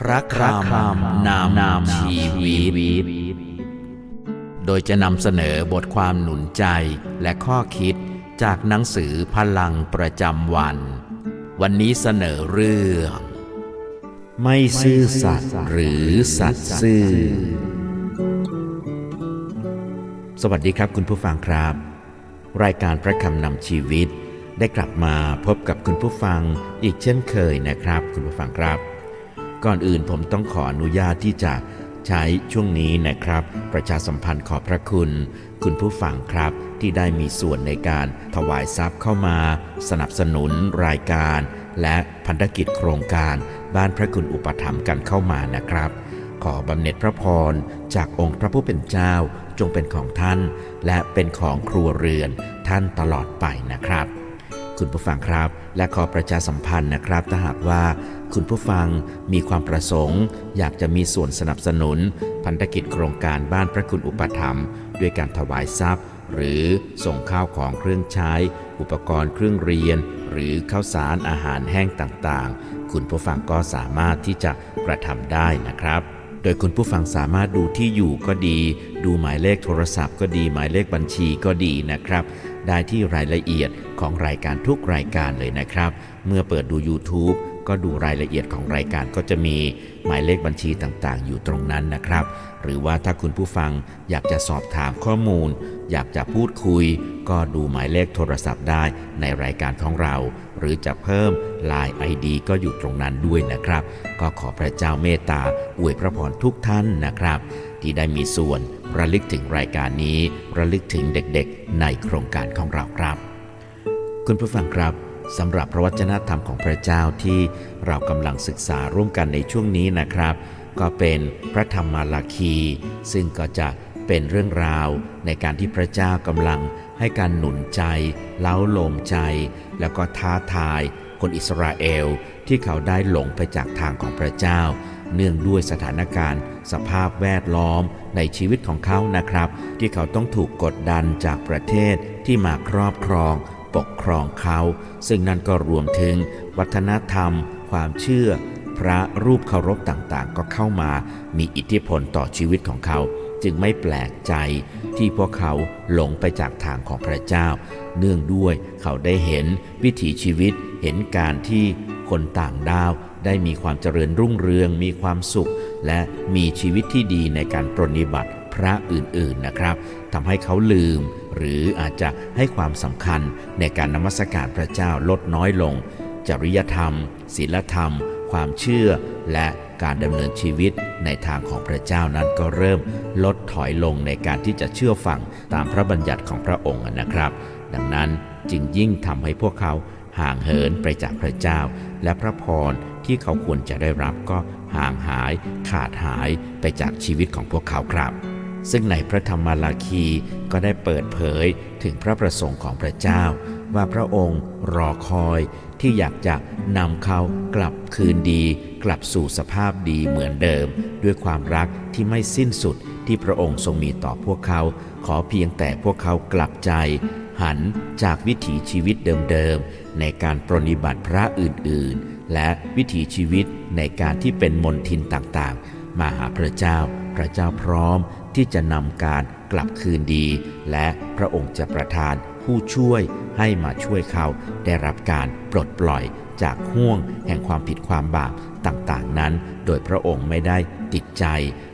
พระคำนามนามชีวิต โดยจะนำเสนอบทความหนุนใจและข้อคิดจากหนังสือพลังประจำวัน วันนี้เสนอเรื่อง ไม่ซื่อสัตย์หรือสัตย์ซื่อ สวัสดีครับคุณผู้ฟังครับ รายการพระคำนำชีวิต ได้กลับมาพบกับคุณผู้ฟังอีกเช่นเคยนะครับ คุณผู้ฟังครับ ก่อนอื่นผมต้องขออนุญาตที่จะใช้ช่วงนี้นะครับ ประชาสัมพันธ์ขอบพระคุณ คุณผู้ฟังครับที่ได้มีส่วนในการถวายทรัพย์เข้ามา สนับสนุนรายการ และพันธกิจโครงการบ้านพระคุณอุปถัมภ์กันเข้ามานะครับ ขอบำเหน็จพระพร จากองค์พระผู้เป็นเจ้าจงเป็นของท่าน และเป็นของครัวเรือนท่านตลอดไปนะครับ คุณผู้ฟังครับ และขอประชาสัมพันธ์นะครับ ถ้าหากว่าคุณผู้ฟังมีความประสงค์ อยากจะมีส่วนสนับสนุน พันธกิจโครงการบ้านพระคุณอุปถัมภ์ด้วยการถวายทรัพย์ หรือส่งข้าวของเครื่องใช้ อุปกรณ์เครื่องเรียน หรือข้าวสารอาหารแห้งต่างๆ คุณผู้ฟังก็สามารถที่จะกระทำได้นะครับโดยคุณผู้ฟังสามารถดูที่อยู่ก็ดี ดูหมายเลขโทรศัพท์ก็ดี หมายเลขบัญชีก็ดีนะครับ ได้ที่รายละเอียดของรายการทุกรายการเลยนะครับ เมื่อเปิดดู YouTube ก็ดูรายละเอียดของรายการก็จะมีหมายเลขบัญชีต่างๆ อยู่ตรงนั้นนะครับ หรือว่าถ้าคุณผู้ฟังอยากจะสอบถามข้อมูล อยากจะพูดคุย ก็ดูหมายเลขโทรศัพท์ได้ในรายการของเรา หรือจะเพิ่ม Line ID ก็อยู่ตรงนั้นด้วยนะครับ ก็ขอพระเจ้าเมตตาอวยพระพรทุกท่านนะครับ ที่ได้มีส่วน ระลึกถึงรายการนี้ ระลึกถึงเด็กๆ ในโครงการของเราครับ คุณผู้ฟังครับสำหรับพระวจนะธรรมของพระเจ้าที่เรากำลังศึกษาร่วมกันในช่วงนี้นะครับ ก็เป็นพระธรรมมาลาคี ซึ่งก็จะเป็นเรื่องราวในการที่พระเจ้ากำลังให้การหนุนใจ เล้าโลมใจ แล้วก็ท้าทาย คนอิสราเอลที่เขาได้หลงไปจากทางของพระเจ้า เนื่องด้วยสถานการณ์ สภาพแวดล้อมในชีวิตของเขานะครับ ที่เขาต้องถูกกดดันจากประเทศที่มาครอบครอง ปกครองเขา ซึ่งนั่นก็รวมถึง วัฒนธรรม ความเชื่อ พระรูปเคารพต่างๆ ก็เข้ามามีอิทธิพลต่อชีวิตของเขาจึงไม่แปลกใจที่พวกเขาหลงไปจากทางของพระเจ้า เนื่องด้วยเขาได้เห็นวิถีชีวิตเห็นการที่คนต่างด้าว ได้มีความเจริญรุ่งเรือง มีความสุข และมีชีวิตที่ดีในการปรนนิบัติพระอื่นๆนะครับทำให้เขาลืม หรืออาจจะให้ความสำคัญในการนมัสการพระเจ้าลดน้อยลง จริยธรรม ศีลธรรม ความเชื่อ และการดำเนินชีวิตในทางของพระเจ้านั้นก็เริ่มลดถอยลงในการที่จะเชื่อฟังตามพระบัญญัติของพระองค์นะครับ ดังนั้นจึงยิ่งทำให้พวกเขาห่างเหินไปจากพระเจ้า และพระพร ที่เขาควรจะได้รับก็ห่างหาย ขาดหายไปจากชีวิตของพวกเขาครับ ซึ่งในพระธรรมลาคีก็ได้เปิดเผยถึงพระประสงค์ของพระเจ้า ว่าพระองค์รอคอยที่อยากจะนำเขากลับคืนดี กลับสู่สภาพดีเหมือนเดิม ด้วยความรักที่ไม่สิ้นสุดที่พระองค์ทรงมีต่อพวกเขา ขอเพียงแต่พวกเขากลับใจ หันจากวิถีชีวิตเดิมๆในการปรนิบัติพระอื่นๆ และวิถีชีวิตในการที่เป็นมนทินต่างๆ มาหาพระเจ้า พระเจ้าพร้อมที่จะนำการกลับคืนดี และพระองค์จะประทานผู้ช่วยให้มาช่วยเขาได้รับการปลดปล่อยจากห่วงแห่งความผิดความบาปต่างๆนั้น โดยพระองค์ไม่ได้ติดใจ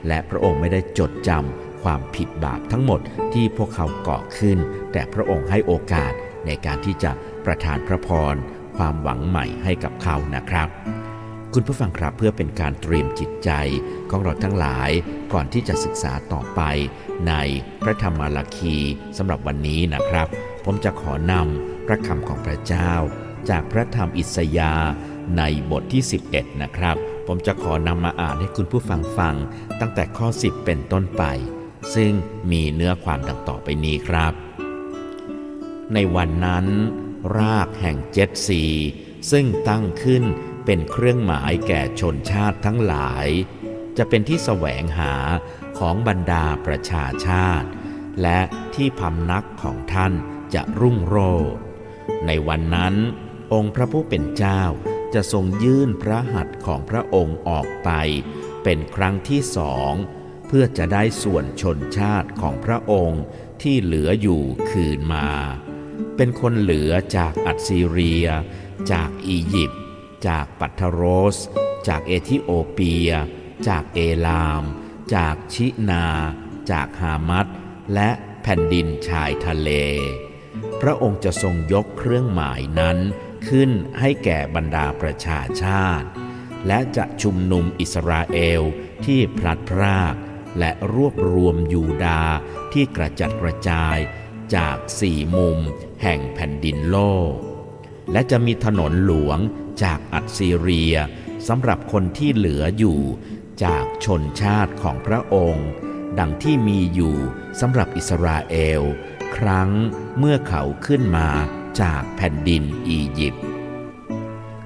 และพระองค์ไม่ได้จดจำความผิดบาปทั้งหมดที่พวกเขาก่อขึ้น แต่พระองค์ให้โอกาสในการที่จะประทานพระพร ความหวังใหม่ให้กับเขานะครับ คุณผู้ฟังครับเพื่อเป็นการเตรียมจิตใจของเราทั้งหลายก่อนที่จะศึกษาต่อไปในพระธรรมลาคีสำหรับวันนี้นะครับ ผมจะขอนำพระคำของพระเจ้า จากพระธรรมอิสยาในบทที่ 11 นะครับผผมจะขอนำมาอ่านให้คุณผู้ฟังฟัง ตั้งแต่ข้อ 10 เป็นต้นไป ซึ่งมีเนื้อความดังต่อไปนี้ครับ ในวันนั้น รากแห่งเจ็ดสีซึ่งตั้งขึ้นเป็นเครื่องหมายแก่ชนชาติทั้งหลาย จะเป็นที่แสวงหาของบรรดาประชาชาติ และที่พำนักของท่านจะรุ่งโรจน์ในวันนั้น องค์พระผู้เป็นเจ้าจะทรงยื่นพระหัตถ์ของพระองค์ออกไป เป็นครั้งที่สองเพื่อจะได้ส่วนชนชาติของพระองค์ที่เหลืออยู่คืนมา เป็นคนเหลือจากอัสซีเรีย จากอียิปต์จากปัทโรส จากเอธิโอเปีย จากเอลาม จากชินา จากฮามัดและแผ่นดินชายทะเล พระองค์จะทรงยกเครื่องหมายนั้นขึ้นให้แก่บรรดาประชาชาติ และจะชุมนุมอิสราเอลที่พลัดพราก และรวบรวมยูดาห์ที่กระจัดกระจาย จากสี่มุมแห่งแผ่นดินโลก และจะมีถนนหลวงจากอัสซีเรียสำหรับคนที่เหลืออยู่ จากชนชาติของพระองค์ ดังที่มีอยู่สำหรับอิสราเอล ครั้งเมื่อเขาขึ้นมาจากแผ่นดินอียิปต์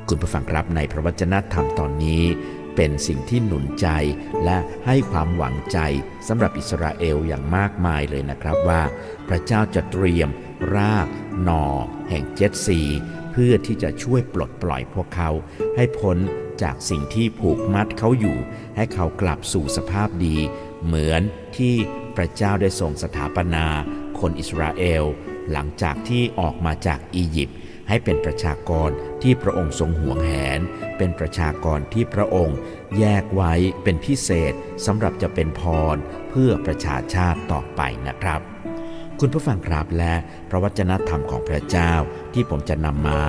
คุณผู้ฟังครับในพระวจนะธรรมตอนนี้ เป็นสิ่งที่หนุนใจและให้ความหวังใจสำหรับอิสราเอลอย่างมากมายเลยนะครับว่า พระเจ้าจะเตรียม รากหนอแห่งเจ็ดซีเพื่อที่จะช่วยปลดปล่อยพวกเขา ให้พ้นจากสิ่งที่ผูกมัดเขาอยู่ ให้เขากลับสู่สภาพดี เหมือนที่พระเจ้าได้ทรงสถาปนาคนอิสราเอล หลังจากที่ออกมาจากอียิปต์ให้เป็นประชากรที่พระองค์ทรงห่วงแหน เป็นประชากรที่พระองค์แยกไว้เป็นพิเศษสำหรับจะเป็นพรเพื่อประชาชาติต่อไปนะครับ คุณผู้ฟังครับและพระวจนะธรรมของพระเจ้าที่ผมจะนำมา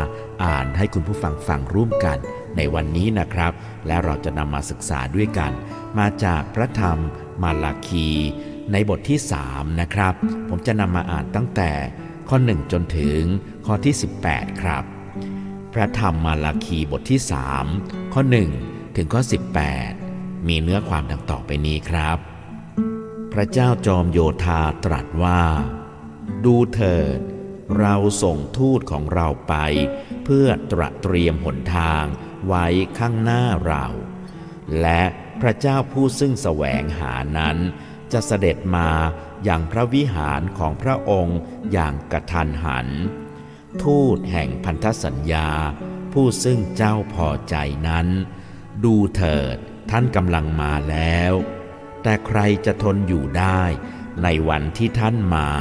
อ่านให้คุณผู้ฟังฟังร่วมกันในวันนี้นะครับ และเราจะนำมาศึกษาด้วยกัน มาจากพระธรรมมาลาคี ในบทที่ 3 นะครับ ผมจะนำมาอ่านตั้งแต่ข้อ 1 จนถึงข้อที่ 18 ครับ พระธรรมมาลาคีบทที่ 3 ข้อ 1 ถึงข้อ 18 มีเนื้อความดังต่อไปนี้ครับ พระเจ้าจอมโยธาตรัสว่า ดูเถิด เราส่งทูตของเราไป เพื่อตระเตรียมหนทางไว้ข้างหน้าเรา และพระเจ้าผู้ซึ่งแสวงหานั้นจะเสด็จมาอย่างพระวิหารของพระองค์อย่างกระทันหัน ทูตแห่งพันธสัญญา ผู้ซึ่งเจ้าพอใจนั้น ดูเถิดท่านกำลังมาแล้ว แต่ใครจะทนอยู่ได้ในวันที่ท่านมา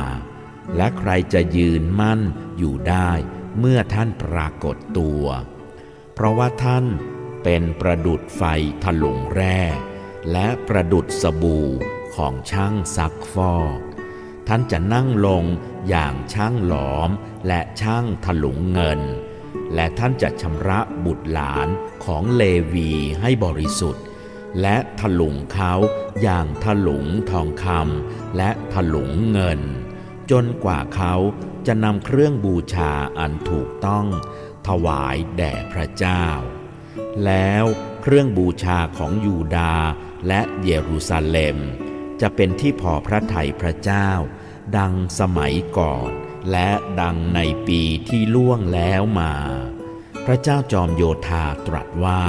และใครจะยืนมั่นอยู่ได้เมื่อท่านปรากฏตัว เพราะว่าท่านเป็นประดุดไฟถลุงแร่ และประดุดสบู่ของช่างซักฟอก ท่านจะนั่งลงอย่างช่างหลอมและช่างถลุงเงิน และท่านจะชำระบุตรหลานของเลวีให้บริสุทธิ์ และถลุงเขาอย่างถลุงทองคำและถลุงเงิน จนกว่าเขาจะนำเครื่องบูชาอันถูกต้อง ถวายแด่พระเจ้า แล้วเครื่องบูชาของยูดาห์และเยรูซาเล็ม จะเป็นที่พอพระทัยพระเจ้า ดังสมัยก่อน และดังในปีที่ล่วงแล้วมา พระเจ้าจอมโยธาตรัสว่า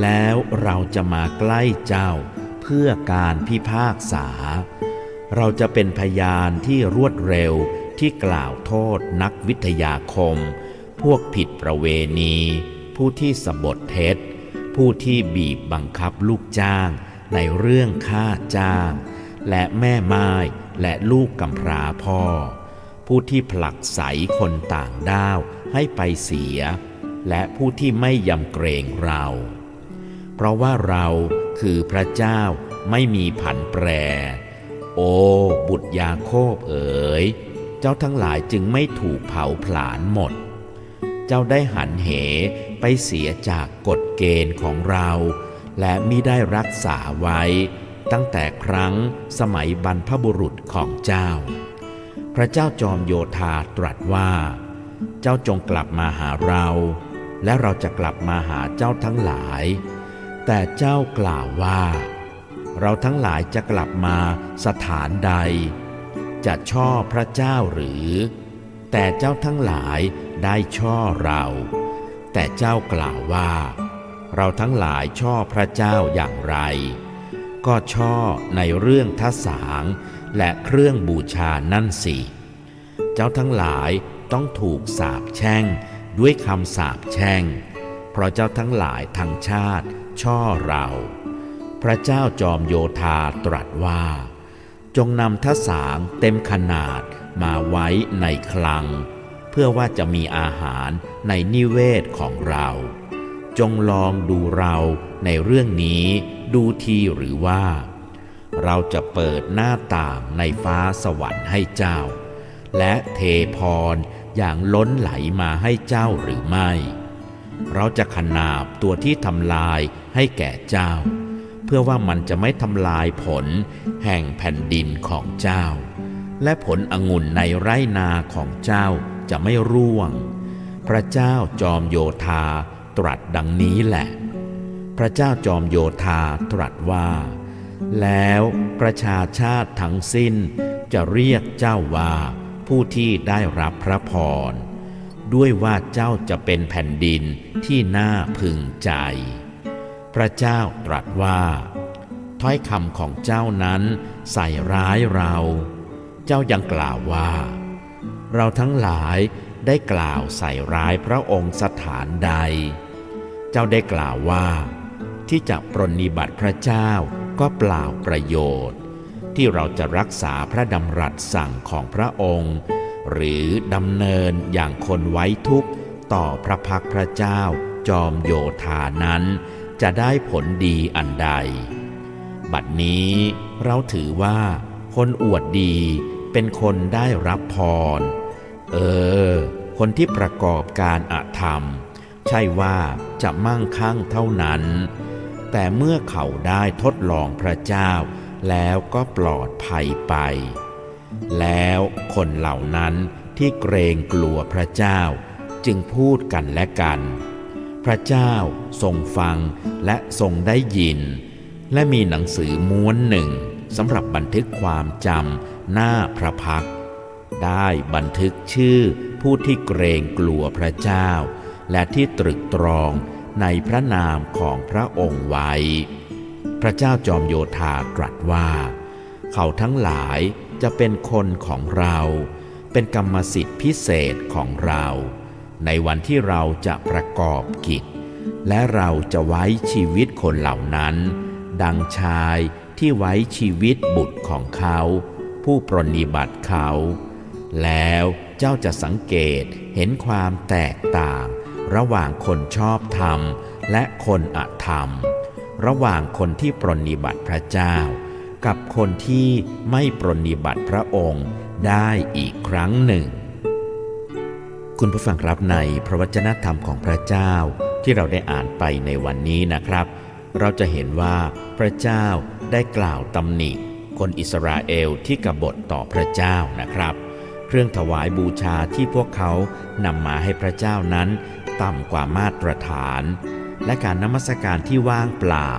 แล้วเราจะมาใกล้เจ้าเพื่อการพิพากษา เราจะเป็นพยานที่รวดเร็วที่กล่าวโทษนักวิทยาคม พวกผิดประเวณี ผู้ที่สบทเท็จ ผู้ที่บีบบังคับลูกจ้างในเรื่องค่าจ้าง และแม่ไม้ และลูกกำพร้าพ่อ ผู้ที่ผลักไสคนต่างด้าวให้ไปเสีย และผู้ที่ไม่ยำเกรงเรา เพราะว่าเราคือพระเจ้าไม่มีผันแปร โอ บุตรยาโคบเอ๋ย เจ้าทั้งหลายจึงไม่ถูกเผาผลาญหมด เจ้าได้หันเหไปเสียจากกฎเกณฑ์ของเรา และมิได้รักษาไว้ ตั้งแต่ครั้งสมัยบรรพบุรุษของเจ้า พระเจ้าจอมโยธาตรัสว่า เจ้าจงกลับมาหาเรา และเราจะกลับมาหาเจ้าทั้งหลาย แต่เจ้ากล่าวว่า เราทั้งหลายจะกลับมาสถานใด จะช่อพระเจ้าหรือ แต่เจ้าทั้งหลายได้ช่อเรา แต่เจ้ากล่าวว่า เราทั้งหลายช่อพระเจ้าอย่างไร ก็ช่อในเรื่องทสางและเครื่องบูชานั่นสิ เจ้าทั้งหลายต้องถูกสาปแช่งด้วยคำสาปแช่ง เพราะเจ้าทั้งหลายทั้งชาติช่อเรา พระเจ้าจอมโยธาตรัสว่า จงนำทสางเต็มขนาดมาไว้ในคลัง เพื่อว่าจะมีอาหารในนิเวศของเรา จงลองดูเราในเรื่องนี้ ดูทีหรือว่า เราจะเปิดหน้าต่างในฟ้าสวรรค์ให้เจ้า และเทพรอย่างล้นไหลมาให้เจ้าหรือไม่ เราจะขนาบตัวที่ทำลายให้แก่เจ้า เพื่อว่ามันจะไม่ทำลายผลแห่งแผ่นดินของเจ้า และผลองุ่นในไร่นาของเจ้าจะไม่ร่วง พระเจ้าจอมโยธาตรัสดังนี้แหละ พระเจ้าจอมโยธาตรัสว่า แล้วประชาชาติทั้งสิ้นจะเรียกเจ้าว่า ผู้ที่ได้รับพระพร ด้วยว่าเจ้าจะเป็นแผ่นดินที่น่าพึงใจ พระเจ้าตรัสว่า ถ้อยคำของเจ้านั้นใส่ร้ายเรา เจ้ายังกล่าวว่า เราทั้งหลายได้กล่าวใส่ร้ายพระองค์สถานใด เจ้าได้กล่าวว่า ที่จะปรนนิบัติพระเจ้าก็เปล่าประโยชน์ ที่เราจะรักษาพระดำรัสสั่งของพระองค์ หรือดำเนินอย่างคนไว้ทุกข์ต่อพระพักพระเจ้าจอมโยธานั้น จะได้ผลดีอันใด บัดนี้เราถือว่า คนอวดดีเป็นคนได้รับพร เออ คนที่ประกอบการอาธรรม ใช่ว่าจะมั่งคั่งเท่านั้น แต่เมื่อเขาได้ทดลองพระเจ้า แล้วก็ปลอดภัยไป แล้วคนเหล่านั้นที่เกรงกลัวพระเจ้า จึงพูดกันและกัน พระเจ้าทรงฟังและทรงได้ยิน และมีหนังสือม้วนหนึ่งสำหรับบันทึกความจำหน้าพระพัก ได้บันทึกชื่อผู้ที่เกรงกลัวพระเจ้า และที่ตรึกตรอง ในพระนามของพระองค์ไว้ พระเจ้าจอมโยธาตรัสว่า เขาทั้งหลายจะเป็นคนของเรา เป็นกรรมสิทธิ์พิเศษของเรา ในวันที่เราจะประกอบกิจ และเราจะไว้ชีวิตคนเหล่านั้น ดังชายที่ไว้ชีวิตบุตรของเขา ผู้ปรนนิบัติเขา แล้วเจ้าจะสังเกตเห็นความแตกต่าง ระหว่างคนชอบธรรมและคนอธรรม ระหว่างคนที่ปรนนิบัติพระเจ้า กับคนที่ไม่ปรนนิบัติพระองค์ได้อีกครั้งหนึ่ง คุณผู้ฟังครับในพระวจนะธรรมของพระเจ้าที่เราได้อ่านไปในวันนี้นะครับ เราจะเห็นว่าพระเจ้าได้กล่าวตำหนิคนอิสราเอลที่กบฏต่อพระเจ้านะครับ เครื่องถวายบูชาที่พวกเขานำมาให้พระเจ้านั้น ต่ำกว่ามาตรฐาน และการนมัสการที่ว่างเปล่า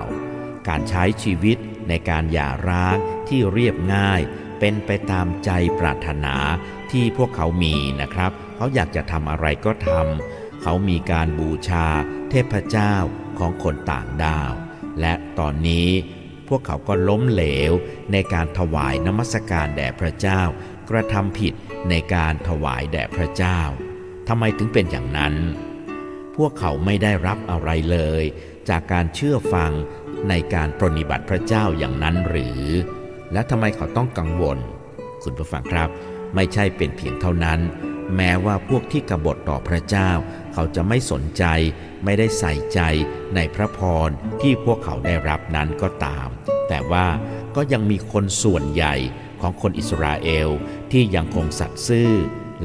การใช้ชีวิตในการหย่าร้างที่เรียบง่ายเป็นไปตามใจปรารถนาที่พวกเขามีนะครับ เขาอยากจะทำอะไรก็ทำเขามีการบูชาเทพเจ้าของคนต่างดาว และตอนนี้พวกเขาก็ล้มเหลวในการถวายนมัสการแด่พระเจ้า กระทำผิดในการถวายแด่พระเจ้าทำไมถึงเป็นอย่างนั้น พวกเขาไม่ได้รับอะไรเลย จากการเชื่อฟังในการปรนิบัติพระเจ้าอย่างนั้นหรือ และทำไมเขาต้องกังวล คุณผู้ฟังครับ ไม่ใช่เป็นเพียงเท่านั้น แม้ว่าพวกที่กบฏต่อพระเจ้า เขาจะไม่สนใจ ไม่ได้ใส่ใจในพระพรที่พวกเขาได้รับนั้นก็ตาม แต่ว่าก็ยังมีคนส่วนใหญ่ของคนอิสราเอลที่ยังคงสัตย์ซื่อ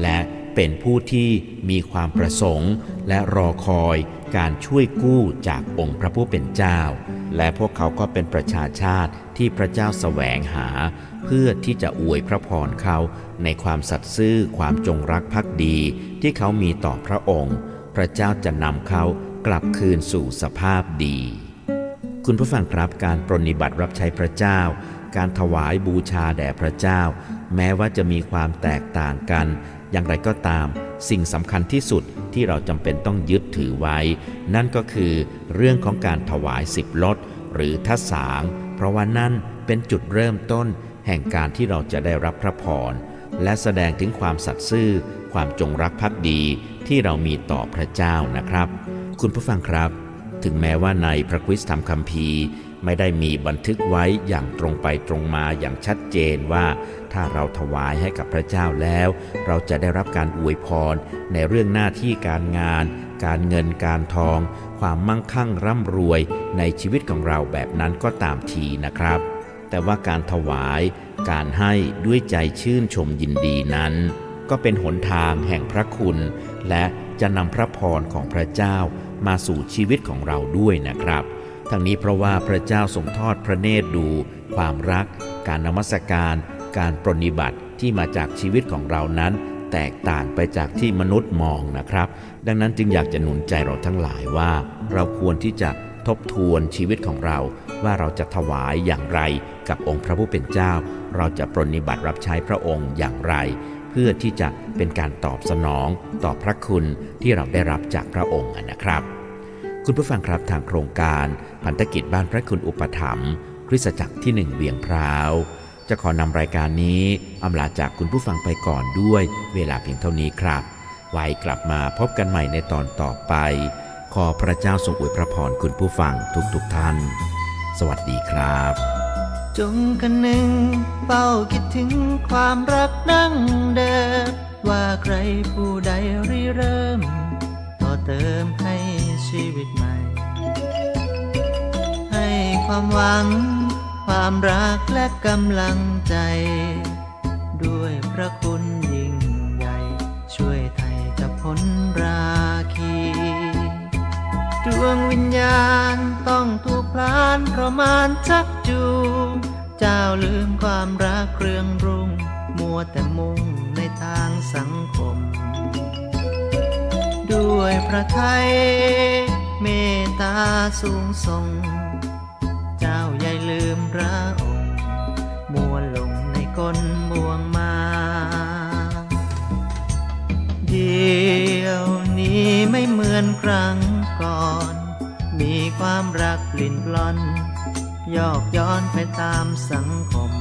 และ เป็นผู้ที่มีความประสงค์ และรอคอยการช่วยกู้จากองค์พระผู้เป็นเจ้า และพวกเขาก็เป็นประชาชาติที่พระเจ้าแสวงหา เพื่อที่จะอวยพระพรเขาในความสัตย์ซื่อความจงรักภักดีที่เขามีต่อพระองค์ พระเจ้าจะนำเขากลับคืนสู่สภาพดี คุณผู้ฟังครับการปรนนิบัติรับใช้พระเจ้า การถวายบูชาแด่พระเจ้า แม้ว่าจะมีความแตกต่างกัน อย่างไรก็ตาม สิ่งสำคัญที่สุดที่เราจำเป็นต้องยึดถือไว้ นั่นก็คือเรื่องของการถวายสิบลดหรือทัศาง เพราะว่านั่นเป็นจุดเริ่มต้น แห่งการที่เราจะได้รับพระพรและแสดงถึงความสัตย์ซื่อ ความจงรักภักดีที่เรามีต่อพระเจ้านะครับ คุณผู้ฟังครับ ถึงแม้ว่าในพระคริสตธรรมคัมภีร์ ไม่ได้มีบันทึกไว้อย่างตรงไปตรงมาอย่างชัดเจนว่า ถ้าเราถวายให้กับพระเจ้าแล้ว เราจะได้รับการอวยพร ในเรื่องหน้าที่การงาน การเงินการทอง ความมั่งคั่งร่ำรวยในชีวิตของเราแบบนั้นก็ตามทีนะครับ แต่ว่าการถวายการให้ด้วยใจชื่นชมยินดีนั้น ก็เป็นหนทางแห่งพระคุณ และจะนำพระพรของพระเจ้ามาสู่ชีวิตของเราด้วยนะครับ ทั้งนี้เพราะว่าพระเจ้าทรงทอดพระเนตรดู ความรัก การนมัสการ การปรนนิบัติที่มาจากชีวิตของเรานั้น แตกต่างไปจากที่มนุษย์มองนะครับ ดังนั้นจึงอยากจะหนุนใจเราทั้งหลายว่า เราควรที่จะทบทวนชีวิตของเรา ว่าเราจะถวายอย่างไรกับองค์พระผู้เป็นเจ้า เราจะปรนนิบัติรับใช้พระองค์อย่างไร เพื่อที่จะเป็นการตอบสนองต่อพระคุณที่เราได้รับจากพระองค์นะครับ คุณผู้ฟังครับทางโครงการพันธกิจบ้านพระคุณอุปถัมภ์คริสตจักรที่หนึ่งเวียงพร้าว จะขอนำรายการนี้อำลาจากคุณผู้ฟังไปก่อนด้วยเวลาเพียงเท่านี้ครับ ไว้กลับมาพบกันใหม่ในตอนต่อไป ขอพระเจ้าทรงอวยพระพรคุณผู้ฟังทุกๆทท่าน สวัสดีครับ จงกันหนึ่งเฝ้าคิดถึงความรักดั้งเดิมว่าใครผู้ใดริเริ่ม เติมให้ชีวิตใหม่ ให้ความหวัง ความรักและกำลังใจ ด้วยพระคุณยิ่งใหญ่ ช่วยไทยกับพ้นราคี ดวงวิญญาณต้องถูกพลานประมาณชักจูงเจ้าลืมความรักเครื่องรุ่ง มัวแต่มุ่งในทางสังคม ด้วยพระไทยเมตตาสูงส่ง เจ้าอย่ลืมพระองค์มัวลงในกลบ่วงมาเดี๋ยวนี้ไม่เหมือนครั้งก่อน มีความรักปลิ่นปลอน ยอกย้อนไปตามสังคม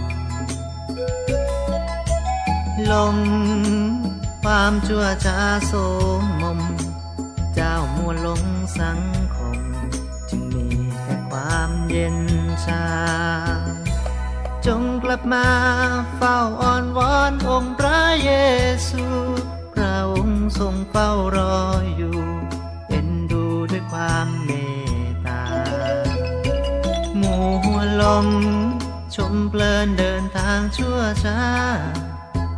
ลงความชั่วช้าโสมม วหลงสังคม จึงมีแต่ความเย็นชา จงกลับมาเฝ้าอ้อนวอนองค์พระเยซู พระองค์ทรงเฝ้ารออยู่ เอ็นดูด้วยความเมตตา หมู่หัวลม ชมเพลินเดินทางชั่วช้า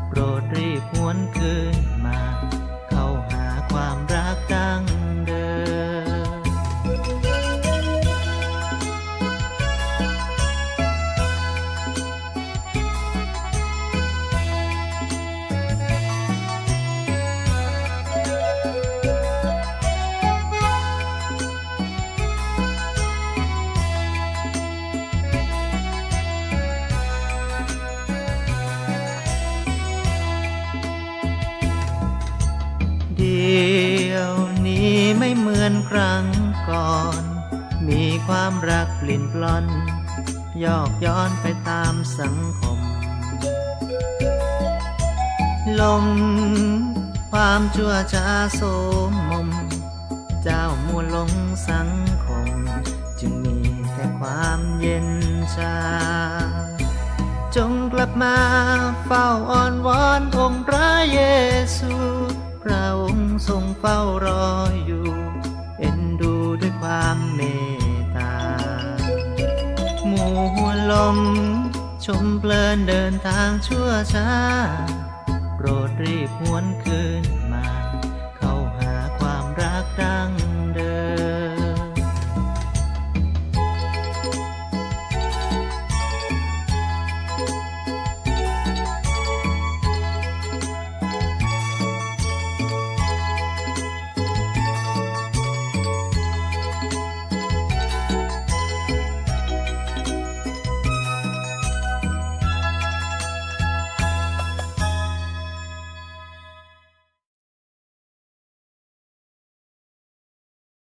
โปรดรีบหวนคืน ไม่เหมือนครั้งก่อน มีความรักปลิ่นปลอน ยอกย้อนไปตามสังคมลงความชั่วช้าโสมมม เจ้ามัวลงสังคม จึงมีแต่ความเย็นชา จงกลับมาเฝ้าอ้อนวอนองค์พระเยซูพระองค์ทรงเฝ้ารออยู่ ความเมตตา หมู่หัวลม ชมเพลินเดินทางชั่วช้า โปรดรีบหวนคืน